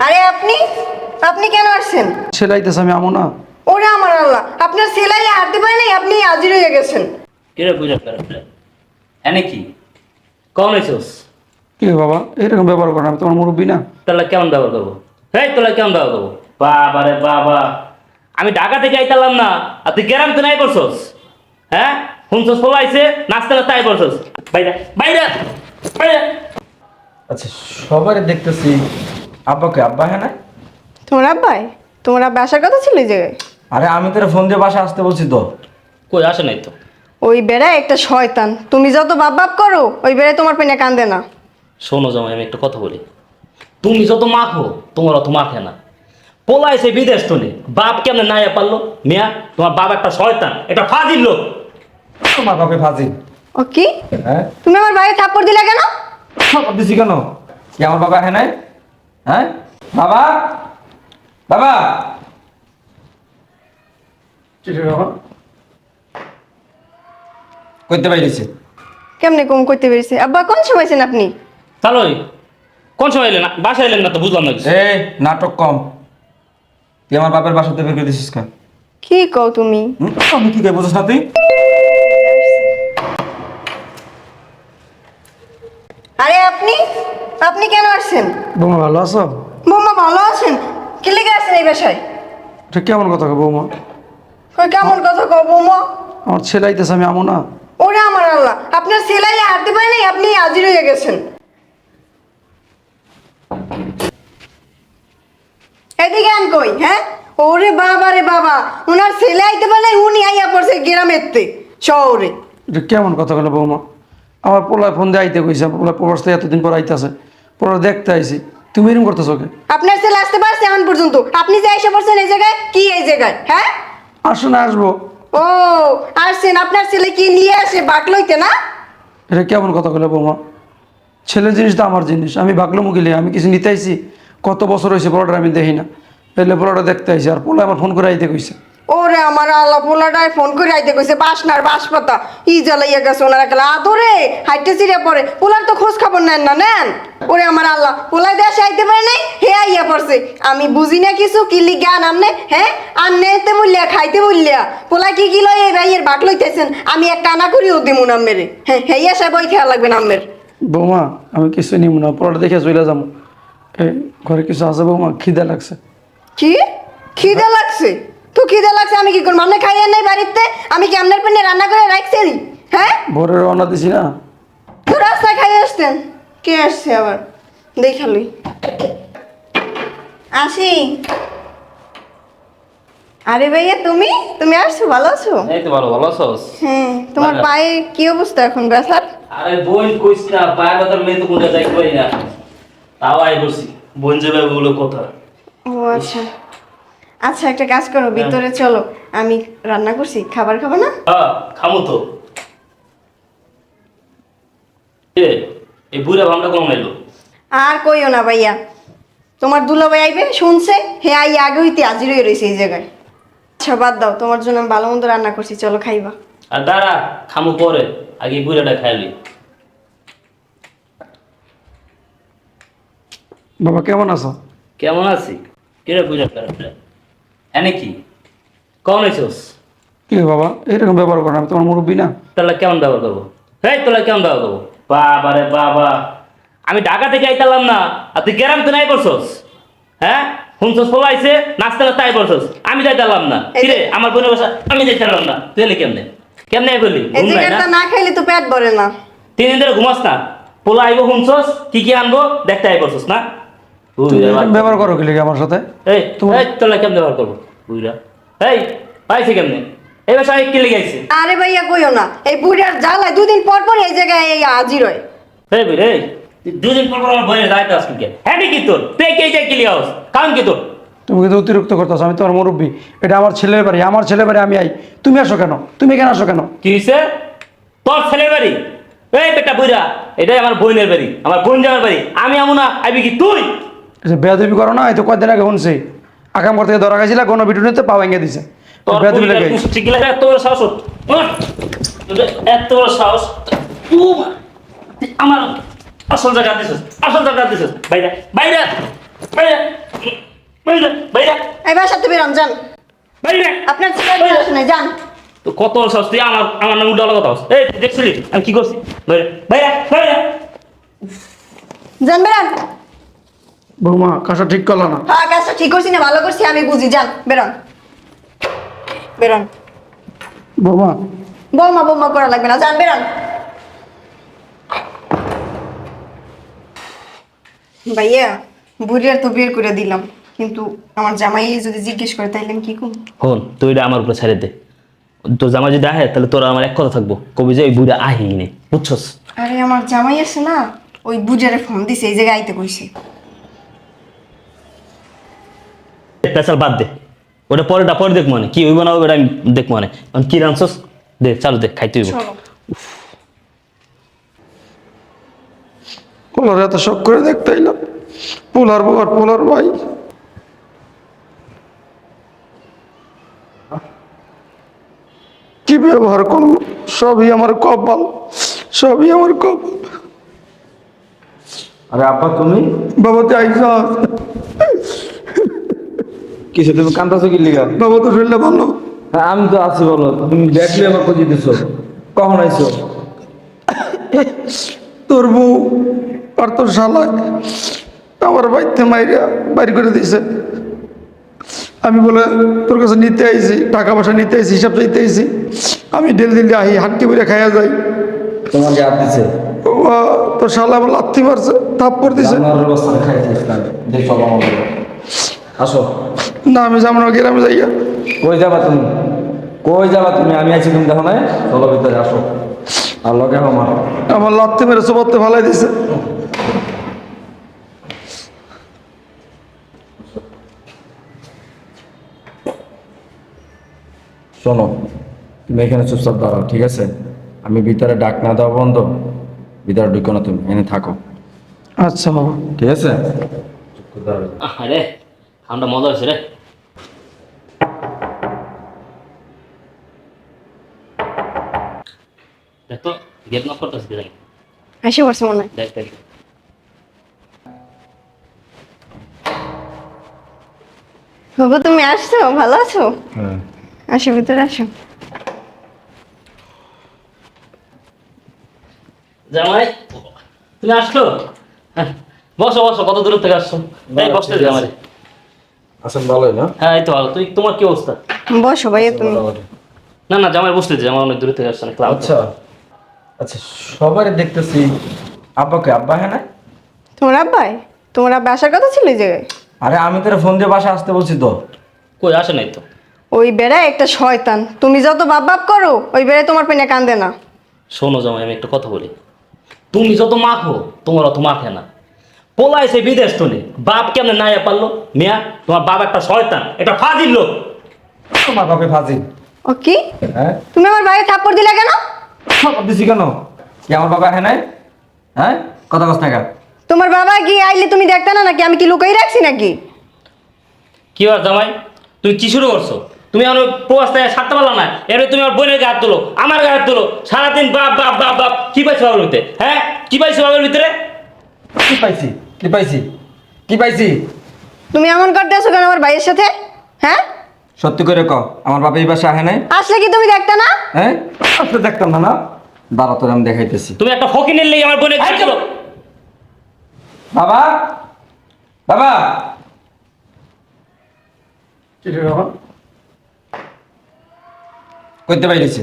আরে আপনি? আপনি কেন আসছেন? সেলাইতেছে আমি আমো না ওরে আমার আল্লাহ আপনার সেলাই হাঁটতে পারে নাই আপনি হাজির হয়ে গেছেন। কিরে বুঝা করে এনে কি? কম হয়েছোস কি বাবা এরকম ব্যবহার করেন আমি তোমার মুরব্বী না। তোলা কেমন ব্যবহার করব? হেই তোলা কেমন ব্যবহার করব? বাবা রে বাবা আমি ঢাকা থেকে আইতালাম না আর তুই গ্রাম তো নাই করছস হ্যাঁ? শুনছস পলাইছে নাচতে নাচতে আই করছস বাইরে বাইরে বাইরে। আচ্ছা সবাই দেখতেছি আব্বাকে আব্বা হ্যাঁ না তোমার আব্বাই? তোমার আব্বা আসার কথা ছিল এই জায়গায়? আরে আমি তোর ফোন দিয়ে বাসা আসতে বলছি তো। কই আসে নাই তো? ওই বেড়ায় একটা শয়তান। তুমি যত বাপ বাপ করো ওই বেড়ায় তোমার পেনে কান্দে না। শোনো জামাই আমি একটা কথা বলি। তুমি যত মাখো তোমার অত মাখে না। পোলাইছে বিদেশ তো নেই। বাপ কেমনে না পারল? মিয়া তোমার বাপ একটা শয়তান একটা ফাজিল লোক। তোমার বাপে ফাজি ও কি? হ্যাঁ? তুমি আমার বাইরে থাপ্পড় দিলে কেন? খবর দিছি কেন? কি আমার বাবা হ্যাঁ নাই? হ্যাঁ? বাবা? বাবা? রে বাবা কইতে কেমনে কম করতে পেরেছে আব্বা কোন সময়ছেন আপনি? চালোই কোন সময় এলেন? বাসা এলেন না তো বুঝলাম না কিছু। এ নাটক কম। তুই আমার বাপের বাসাতে বের করে দিছিস কেন? কি কও তুমি? হুম? আমি কি কই বুঝছ না তুই? আরে আপনি? আপনি কেন আসছেন? বৌমা ভালো আছো? বৌমা ভালো আছেন? কি লেগে আছেন এই বাসায়? এটা কেমন কথা বৌমা? কই কেমন কথা কও বৌমা? আমার ছেলাইতেছে আমি আমো না। ওরে আমার আল্লাহ আপনার সেলাইলে হাঁটতে পারে নাই আপনি হাজির হয়ে গেছেন। এদিকে আন কই হ্যাঁ? ওরে বাবা রে বাবা ওনার ছেলে আইতে পারে নাই উনি আইয়া পড়ছে গ্রামেরতে শহরে। এটা কেমন কথা গেলো বৌমা? আমার পোলায় ফোন দিয়ে আইতে কইছে পোলা প্রবাস এতদিন পর আইতেছে। পোলা দেখতে আইছি। তুমি এরকম করতেছো কে? আপনার ছেলে আসতে পারছে এখন পর্যন্ত। আপনি যে এসে পড়ছেন এই জায়গায় কি এই জায়গায়? হ্যাঁ? আসো না আসব। ও আসছেন। আপনার ছেলে কি নিয়ে আসে বাকলইতে না? এটা কেমন কথা বলে বৌমা? ছেলের জিনিসটা আমার জিনিস। আমি ভাগলো মুখিলে আমি কিছু নিতে আইছি। কত বছর হয়েছে পোলাটা আমি দেখি না। এলে পোলাটা দেখতে আইছি। আর পোলা আমার ফোন করে আইতে কইছে। ওরে আমার আল্লাহ পোলাটায় ফোন করে আইতে কইছে বাসনার বাসপাতা। ই জ্বালাইয়া গেছে ওনারা গেলা আদরে হাইটে চিড়ে পড়ে। পোলার তো খোঁজ খবর নেন না নেন। ওরে আমার আল্লাহ পোলাই দেশে আইতে পারে নাই হে আইয়া পড়ছে। আমি বুঝি না কিছু কি লিগান আমনে হ্যাঁ? আনতে বললিয়া খাইতে বললিয়া। পোলা কি কি লই এই ভাইয়ের বাক লইতেছেন? আমি এক টানা করিও দিমু নামেরে হ্যাঁ হেই আসা বই খেয়াল লাগবে নামের বৌমা আমি কিছু নিব না পোলাটা দেখে চলে যাব ঘরে কিছু আছে বৌমা? খিদে লাগছে। কি? খিদে লাগছে? তো খিদে লাগছে আমি কি করব? আপনি খাইয়ে নাই বাড়িতে? আমি কি আপনার পেনে রান্না করে রাখছি? হ্যাঁ? ভোরে রওনা দিছি না। তো রাস্তায় খাই আসতেন। কে আসছে আবার? দেখালুই আসি। আরে ভাইয়া তুমি? তুমি আসছো? ভালো আছো? এই তো ভালো ভালো আছোস হ্যাঁ তোমার পায়ে কি অবস্থা এখন ব্যথার আরে বোন কইস না পায়ের ব্যথার মেয়ে তো কোনটা যাই করি না। তাও আই বলছি বোন বলে কথা। ও আচ্ছা। আচ্ছা একটা কাজ করো ভিতরে চলো। আমি রান্না করছি খাবার খাব না? হ্যাঁ খামু তো। এ এই বুড়া ভামটা কম এলো আর কইও না ভাইয়া। তোমার দুলাভাই আইবে শুনছে? হে আই আগে হইতে হয়ে রয়েছে এই জায়গায়। আচ্ছা বাদ দাও তোমার জন্য আমি ভালো মন্দ রান্না করছি চলো খাইবা। আর দাঁড়া খামু পরে আগে বুড়াটা খাইলি বাবা কেমন আছো? কেমন আছি? কিরে বুঝা করে এনে কি? কম হয়েছোস কি বাবা এরকম ব্যবহার করেন আমি তোমার মুরব্বী না? তোলা কেমন ব্যবহার করব? হেই তোলা কেমন ব্যবহার করব? বাবা রে বাবা আমি ঢাকা থেকে আইতালাম না আর তুই গ্রাম তো নাই করছস হ্যাঁ? শুনছস পলাইছে নাচতে নাচতে আই করছস আমি যাইতালাম না। কিরে আমার বোনের বাসা আমি যাইতালাম না। তুই এলি কেমনে? কেমনে ঘুম নাই না? না খাইলে তো পেট ভরে না। তিন দিন ধরে ঘুমাস না। পোলা আইবো শুনছস কি কি আনব দেখতে আই করছস না? ব্যবহার করো কি লেগে আমার সাথে? এই তোলা কেমন ব্যবহার করব? বুইরা। এই পাইছে কেমনে? এই বাসা কি লেগে আইছে। আরে ভাইয়া কইও না এই জ্বালায় দুদিন পর পর এই জায়গায় এই হাজির হয়। এই বুইরে দুদিন পর পর আমার বইয়ের দায়িত্ব আসবি কে হ্যাঁ কি তোর? তুই কে যাই কারণ কি তোর? তুমি কিন্তু অতিরিক্ত করতেছো আমি তোমার মুরব্বী। এটা আমার ছেলের বাড়ি আমার ছেলের বাড়ি আমি আই। তুমি আসো কেন? তুমি কেন আসো কেন? কি হয়েছে তোর ছেলের বাড়ি? এই বেটা বুইরা এটাই আমার বোনের বাড়ি আমার বোন যাওয়ার বাড়ি। আমি আমু না আইবি কি তুই? বেয়াদবি করো না এই তো কয়দিন আগে শুনছি। আগাম করতে ধরা গেছিল কোনো ভিডিও নিতে পা ভেঙে দিছে। বুইরা লেগে এত বড় সাহস এত বড় সাহস তুই আমার আসল জায়গা দিছিস আসল জায়গা দিছিস। বাইরে বাইরে বাইরে বাইরে বাইরে। এই বাইরে আপনার ছেলে যান। তো কত সাহস তুই আমার আমার নাম উল্টা কথা এই দেখছিলি? আমি কি করছি? বাইরে বাইরে বাইরে। যান বেরোন বৌমা কাজটা ঠিক করল না। হ্যাঁ কাজটা ঠিক করছি না ভালো করছি আমি বুঝি। যান বেরোন। বেরোন। বৌমা। বৌমা বৌমা করা লাগবে না যান বেরোন। ভাইয়া বুড়িয়ার তো বের করে দিলাম কিন্তু আমার জামাই যদি জিজ্ঞেস করে তাইলে আমি কি করব? হন তুই এটা আমার উপরে ছেড়ে দে। তোর জামাই যদি আহে তাহলে তোর আমার এক কথা থাকব। কবি যে ওই বুড়া আহি নে বুঝছস? আরে আমার জামাই আছে না ওই বুজারে ফোন দিছে এই জায়গায় আইতে কইছে। পেশাল বাদ দে। ওটা পরেটা পরে দেখ মনে। কি হইব না ওটা আমি দেখ মনে। এখন কি রানছস দে চালু দে খাইতে হইব। পোলার এত শখ করে দেখতে এলাম পোলার বউ আর পোলার ভাই। কি ব্যবহার করল সবই আমার কপাল সবই আমার কপাল। আরে আপা তুমি? বাবা তো আইসা কিছু তুমি কান্দাছো কি লিগা? বাবা তো শরীরটা ভালো? হ্যাঁ আমি তো আছি বলো তুমি দেখলে আমার খুঁজে দিছো। কখন আইছো? তোর বউ আর তোর শালায় আমার বাড়িতে মাইরা বাড়ি করে দিছে। আমি বলে তোর কাছে নিতে আইছি টাকা পয়সা নিতে আইছি হিসাব চাইতে আইছি। আমি ডেল দিল্লি আহি হাটকে বইরা খাইয়া যাই। তোমাকে আর দিছে? তোর শালা আমার লাথি মারছে থাপ্পড় দিছে। আসো। না আমি যাব না গ্রামে যাইয়া। কই যাবা তুমি? কই যাবা তুমি? আমি আছি তুমি দেখো না চলো ভিতরে আসো। আর লগে আমার আমার মেরে ফালাই দিছে। শোনো তুমি এখানে চুপচাপ দাঁড়াও ঠিক আছে? আমি ভিতরে ডাক না দেওয়া বন্ধ। ভিতরে ঢুকো না তুমি এনে থাকো। আচ্ছা বাবা। ঠিক আছে? আরে ঠান্ডা মজা হয়েছে রে। গেট নক করতেছি দেখ এসে পড়ছে মনে হয় দেখ দেখ বাবা তুমি আসছো? ভালো আছো? হ্যাঁ। আসো ভিতরে আসো। জামাই তুমি আসছো? হ্যাঁ, বসো বসো কত দূর থেকে আসছো? এই বসতে দে আমারে ভালোই না? হ্যাঁ এই তো ভালো। তুই তোমার কি অবস্থা? বসো ভাইয়া তুমি না না জামাই বসতে দে। আমার অনেক দূর থেকে আসছো না আচ্ছা। আচ্ছা সবারই দেখতেছি আব্বাকে। আব্বা হ্যাঁ না তোমার আব্বাই? তোমার আব্বা আসার কথা ছিল এই জায়গায়? আরে আমি তোর ফোন দিয়ে বাসা আসতে বলছি তো। কই আসে নাই তো? ওই বেড়ায় একটা শয়তান। তুমি যত বাপ বাপ করো ওই বেড়ায় তোমার পেনে কান্দে না। শোনো জামাই আমি একটা কথা বলি। তুমি যত মাখো তোমার অত মাখে না। পোলাইছে বিদেশ তো নেই। বাপ কেমনে না পারল? মিয়া তোমার বাপ একটা শয়তান একটা ফাজিল লোক। তোমার বাপে ফাজি ও কি? হ্যাঁ? তুমি আমার ভাইয়ে থাপ্পড় দিলে কেন? দিছি কেন? কি আমার বাবা হ্যাঁ নাই? হ্যাঁ? কথা কস টাকা তোমার বাবা গিয়ে আইলে তুমি দেখতে না নাকি? আমি কি লুকাই রাখছি নাকি? কি আর জামাই? তুমি কি শুরু করছ? তুমি আমার প্রবাস থেকে সারতে পারল না। এবারে তুমি আমার বোনের গায়ে হাত তোলো আমার গায়ে হাত তোলো। সারাদিন বাপ বাপ বাপ বাপ কি পাইছো বাবার ভিতরে? হ্যাঁ? কি পাইছো বাবার ভিতরে? কি পাইছি? কি পাইছি? কি পাইছি? তুমি এমন করতে আসো কেন আমার ভাইয়ের সাথে? হ্যাঁ? সত্যি করে ক আমার বাবা এই বাসা আহে নাই? আসলে কি তুমি দেখতে না? হ্যাঁ? আসলে দেখতাম না না? দাঁড়া তোর আমি দেখাইতেছি। তুমি একটা ফকিনের লেগে আমার বোনের গায়ে হাত বাবা? বাবা? কি রে বাবা? কইতে পাইরেছে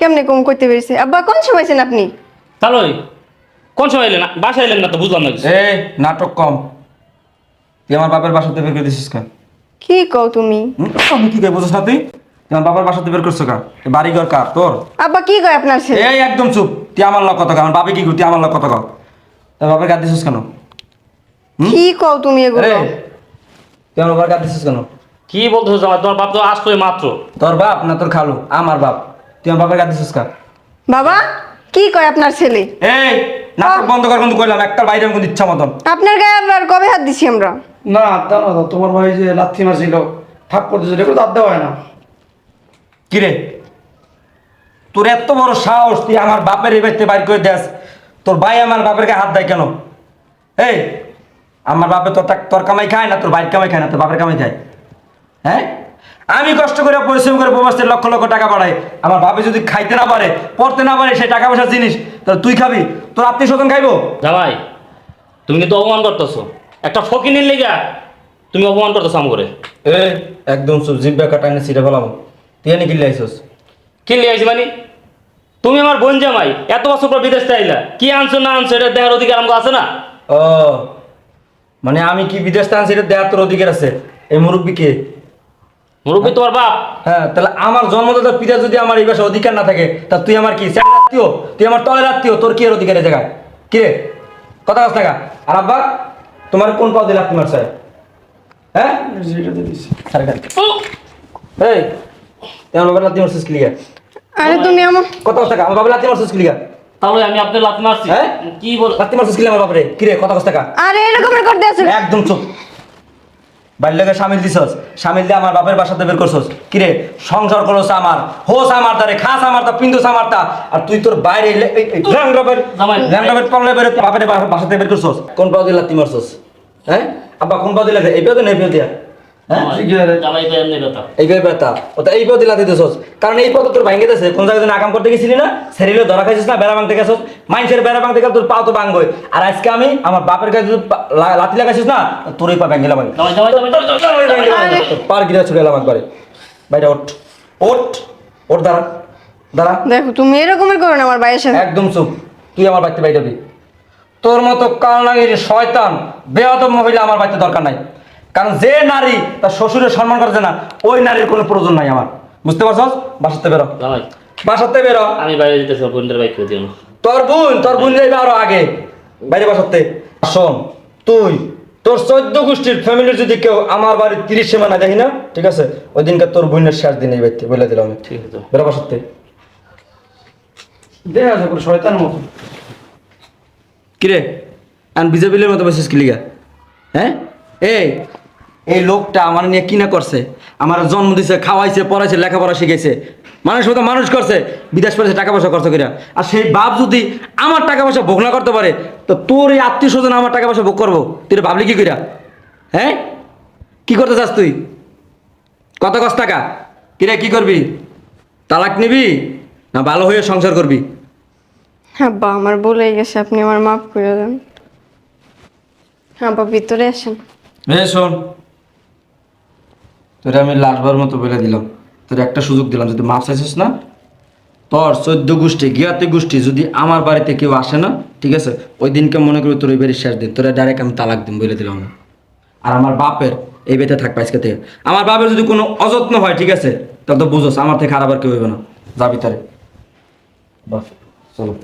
কেমনে কম করতে পেরেছে আব্বা কোন সময়ছেন আপনি? তাহলে কোন সময় এলেন? না বাসায় এলেন না তো বুঝলাম না কিছু। এ নাটক কম। তুই আমার বাপের বাসাতে বের করে দিছিস কেন? কি কও তুমি? হুম? আমি কি কই বুঝছ না তুই তুই আমার বাবার বাসাতে বের করছ কা এ বাড়ি ঘর কার? তোর? আব্বা কি কয় আপনার ছেলে? এই একদম চুপ। তুই আমার লোক কথা কর আমার বাপে কি কর তুই আমার লোক কথা কর তোর বাপের গাদ দিছিস কেন? কি কও তুমি এগুলো? রে তুই আমার বাবার গাদ দিছিস কেন? কি বলতেছো জামাই? তোমার বাপ তো আসতো এই মাত্র? তোর বাপ না তোর খালু? আমার বাপ। তুই আমার বাপের গাদ দিছিস কেন বাবা কি কয় আপনার ছেলে? এই নাটক বন্ধ কর কিন্তু কইলাম একটা বাইরে আমি কিন্তু ইচ্ছা মতন। আপনার গায়ে আবার কবে হাত দিছি আমরা? না তা না তোমার ভাই যে লাথি মারছিল থাপ্পড় দিয়েছিল এগুলো দাঁত দেওয়া হয় না। কিরে তোর এত বড় সাহস তুই আমার বাপের এই বাড়িতে বাইর করে দেস। তোর ভাই আমার বাপের গায়ে হাত দেয় কেন? এই আমার বাপে তোর তোর কামাই খায় না তোর বাইর কামাই খায় না তোর বাপের কামাই খায়। হ্যাঁ? আমি কষ্ট করে পরিশ্রম করে প্রবাসের লক্ষ লক্ষ টাকা পাঠাই আমার বাপে যদি খাইতে না পারে পড়তে না পারে সেই টাকা পয়সার জিনিস তাহলে তুই খাবি। তোর আত্মীয় স্বজন খাইবো? জামাই তুমি কিন্তু অপমান করতেছো। একটা ফকিনের লেগা তুমি অপমান করতেছো আম করে এ একদম সব জিব্বা কাটাইনে ছিঁড়ে ফেলাম। তুই এনে কিনলে আইসস কি লিয়ে আইছি মানে? তুমি আমার বোন জামাই এত বছর পর বিদেশ আইলা। কি আনছো না আনছো এটা দেখার অধিকার আমাকে আছে না? ও মানে আমি কি বিদেশ থেকে আনছি এটা দেওয়ার তোর অধিকার আছে। এই মুরব্বী কে? মুরব্বী তোমার বাপ? হ্যাঁ তাহলে আমার জন্মদাতার পিতা যদি আমার এই বাসায় অধিকার না থাকে তা তুই আমার কি আত্মীয়? তুই আমার তলের আত্মীয় তোর কি এর অধিকার এই জায়গায়? কি রে? কথা কাছ টাকা আর আব্বা তোমার কোন পাও দিলাম তোমার স্যার? হ্যাঁ? এই তোমার বাবার লাত্তি মারছিস ক্লিয়ার আরে তুমি আমার কথা কাছ টাকা আমার বাবার লাত্তি মারছিস ক্লিয়ার তাহলে আমি আপনার লাত মারছি। হ্যাঁ? কি বল লাত্তি মারছিস ক্লিয়ার আমার বাপরে? কি রে কথা কাছ টাকা আরে করতে আছে। একদম চুপ। বাল্যকে সামিল দিছস সামিল দিয়ে আমার বাপের বাসাতে বের করছস। কিরে সংসার করস আমার হোস আমার তারে খাস আমার তা পিন্দুস আমার তা আর তুই তোর বাইরে বের জামাই। ল্যাংড়া বের পারলে বের বাপের বাসাতে বের করছস। কোন পাও দিলা তুই মারছস? হ্যাঁ? আব্বা কোন পাও দিলা এই পাও এই পাও দিয়া হ্যাঁ কথা এই ব্যথা ও দিতেছস। কারণ এই তো তোর ভাঙ্গে দিতেছে কোন জায়গায় আকাম করতে গেছিলি না? সেরিলে ধরা খাইছিস না বেড়া ভাঙতে গেছস। বেড়া ভাঙতে গেলে তোর পাও তো ভাঙবই আর আজকে আমি আমার বাপের কাছে যদি লাথি লাগাইছিস না তোর এই পা ভেঙে গেলাম পার গিরা ছুটে একবারে। বাইরে ওঠ। ওঠ। ওঠ দাঁড়া। দাঁড়া। দেখো তুমি এরকমের করো না আমার ভাইয়ের সাথে। একদম চুপ। তুই আমার বাড়িতে বাইরে তোর মতো কালনাগির শয়তান বেয়াদব মহিলা আমার বাড়িতে দরকার নাই। কারণ যে নারী তার শ্বশুরের সম্মান করছে না ওই নারীর কোনো প্রয়োজন নাই আমার। বুঝতে পারছস? বাসাতে বেরো। জামাই বাসাতে বেরো। আমি বাইরে যেতেছি বোনদের বাইক করে দিও না তোর বোন তোর বোন যাইবে আরও আগে। বাইরে বাসাতে। শোন তুই তোর চোদ্দ গোষ্ঠীর ফ্যামিলির যদি কেউ আমার বাড়ির তিরিশ সীমানা দেখি না ঠিক আছে? ওই দিনকে তোর বোনের শেষ দিন এই বাড়িতে বলে দিলাম আমি। ঠিক আছে। বেরো বাসাতে। দেখা করে শয়তান মতো। কিরে আর বিজেপির মতো বসেছিস কিলিগা হ্যাঁ? এই এই লোকটা আমার নিয়ে কি না করছে? আমার জন্ম দিছে খাওয়াইছে পড়াইছে লেখাপড়া শিখেছে মানুষ মতো মানুষ করছে বিদেশ পড়েছে টাকা পয়সা খরচ করে আর সেই বাপ যদি আমার টাকা পয়সা ভোগ না করতে পারে তো তোর এই আত্মীয় স্বজন আমার টাকা পয়সা ভোগ করব? তুই ভাবলি কি কইরা? হ্যাঁ? কি করতে চাস তুই? কত কষ্ট টাকা। কিরে কি করবি? তালাক নিবি? না ভালো হয়ে সংসার করবি? হ্যাঁ বা আমার বলে গেছে আপনি আমার মাফ করে দেন। হ্যাঁ ভিতরে আসেন। এ শোন তোর আমি লাশবার মতো বলে দিলাম। তোর একটা সুযোগ দিলাম, যদি মাছ চাইছিস না। তোর চোদ্দ গোষ্ঠী, গিয়াতে গোষ্ঠী যদি আমার বাড়িতে কেউ আসে না, ঠিক আছে? ওই দিনকে মনে করি তোর এই বাড়ির শেষ দিন। তোরা ডাইরেক্ট আমি তালাক দিন বলে দিলাম। আর আমার বাপের এই বেতে থাকবে আজকে থেকে। আমার বাপের যদি কোনো অযত্ন হয়, ঠিক আছে? তাহলে তো বুঝোস, আমার থেকে আর আবার কেউ হইবে না। যাবি তারে বাস চলো।